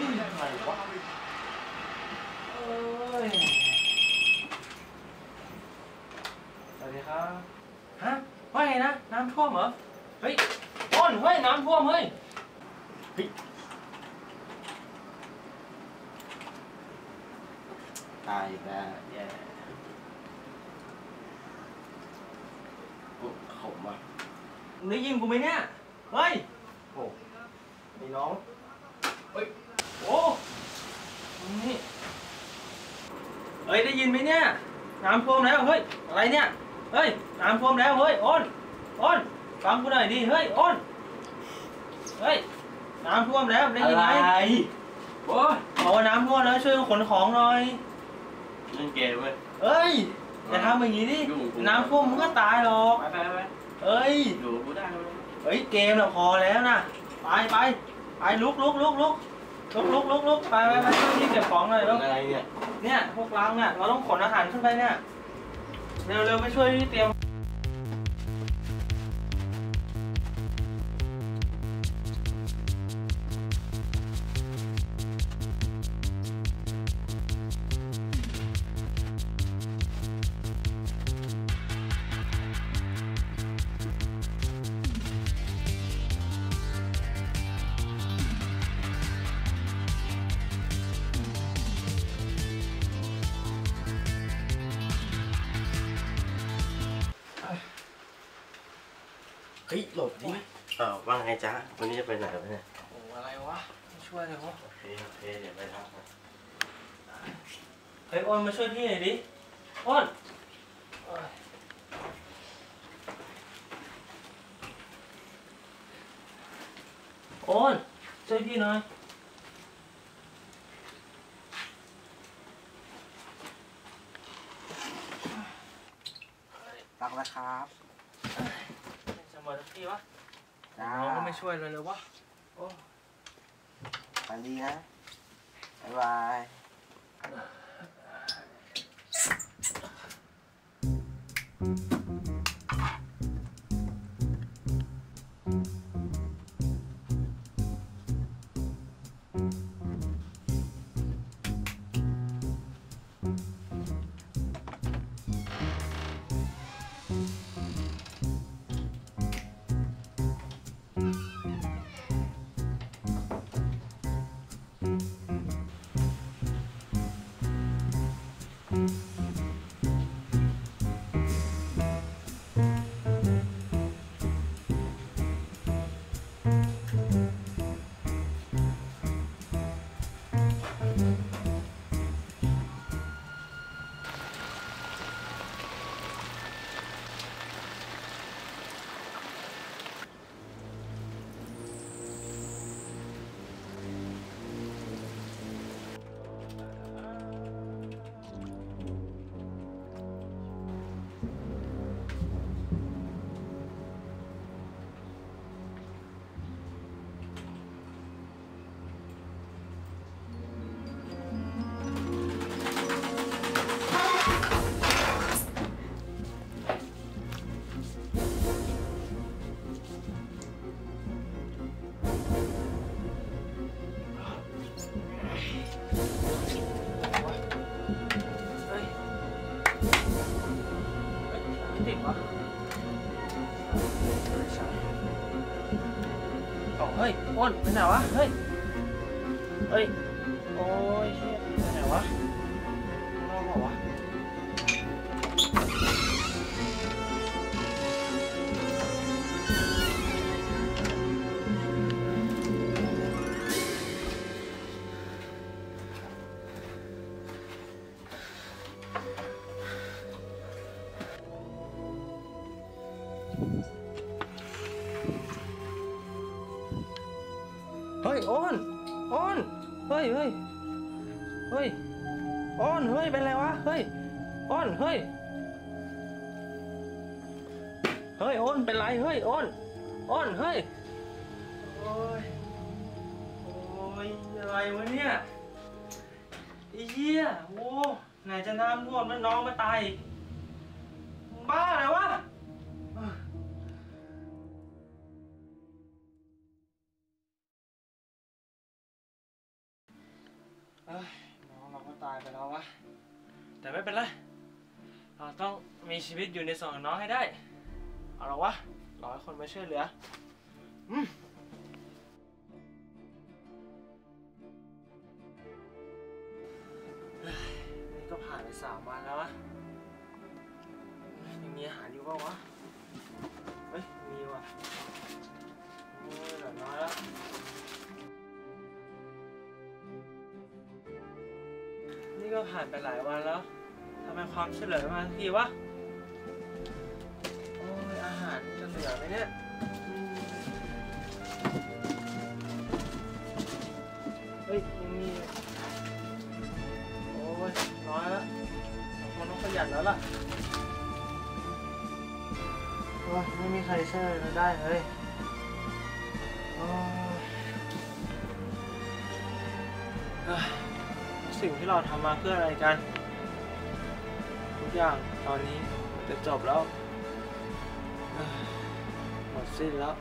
นี่ยังไงวะสวัสดีครับฮะว่าไงนะ น้ำท่วมเหรอ เฮ้ยอ้นเฮ้ยน้ำท่วมเฮ้ยเฮ้ยตายแล้วแย่ขมว่ะมึงได้ยิงกูไหมเนี่ย เฮ้ย โอ้ไอ้น้อง เฮ้ย โอ้นี่เฮ้ยได้ยินไหมเนี่ยน้ำท่วมแล้วเฮ้ยอะไรเนี่ยเฮ้ยน้ำท่วมแล้วเฮ้ยอ้นอ้นฟังกูหน่อยดิเฮ้ยอ้นเฮ้ยน้ำท่วมแล้วได้ยินไหมโอ้ยบอกว่าน้ำท่วมแล้วช่วยขนของหน่อยเล่นเกมเว้ยเอ้ยอย่าทำอย่างนี้ดิอยู่กูน้ำท่วมมึงก็ตายหรอกไปไปไปเอ้ยอยู่กูได้ไหมเฮ้ยเกมน่ะพอแล้วนะไปไปไปลุกลุกลุกลุก ลุกลุกลุกลุกไปไปไปช่วยพี่เก็บของหน่อยเป็แล้นวอะไรเนี่ย เนี่ยพวกเราเนี่ยเราต้องขนอาหารขึ้นไปเนี่ย เร็วเร็วไปช่วยพี่เตรียม เฮ้ยหลบดิอ้าวว่าไงจ๊ะวันนี้จะไปไหนวะเนี่ยโอ้อะไรวะไม่ช่วยเลยวะโอเคโอเคเดี๋ยวไปทำนะเฮ้ยอ้นมาช่วยพี่หน่อยดิอ้นเอ้ยอ้นช่วยพี่หน่อยรักแล้วครับ จะมาสักทีวะจ้าน้องก็ไม่ช่วยเลยเลยวะโอ้ฝันดีนะบ๊ายบายเ Ơi, con, bên nào á? Ơi. Ơi. Ôi, bên nào á? Nó màu á. Thank you. ยเฮ้ยโอ้นวะข้างนเฮ้ยอ้นเฮ้ยเฮ้ยเฮ้ยอ้นเฮ้ยเป็นไรวะเฮ้ยอ้นเฮ้ยเฮ้ยอ้นเป็นไรเฮ้ยอ้นอ้นเฮ้ยโอ้ยโอ้ยอะไรวะเนี่ยไอ้เหี้ยโอ้ไหนจะน้ำท่วมแล้วน้องมาตายบ้าเลยวะ แต่ไม่เป็นไร เราต้องมีชีวิตอยู่ในส่วนของน้องให้ได้ เอาละวะรอให้คนมาช่วยเหลือ อืมนี่ก็ผ่านไปสามวันแล้วอะยังมีอาหารอยู่เปล่าวะ เฮ้ย มีว่ะโอ้ยเหลือน้อยแล้ว นี่ก็ผ่านไปหลายวันแล้ว ไมความเหลือไม่มาทีวะ โอ้ย อาหารจะเหลือไหมเนี่ยเฮ้ยยังมีโอ้ย น้อยแล้วมันต้องประหยัดแล้วล่ะโอ้ยไม่มีใครเช่วยเราได้เลยโอ้ยเอ้ยสิ่งที่เราทำมาเพื่ออะไรกัน อย่าง ตอนนี้จะจบแล้ว หมดสิ้นแล้ว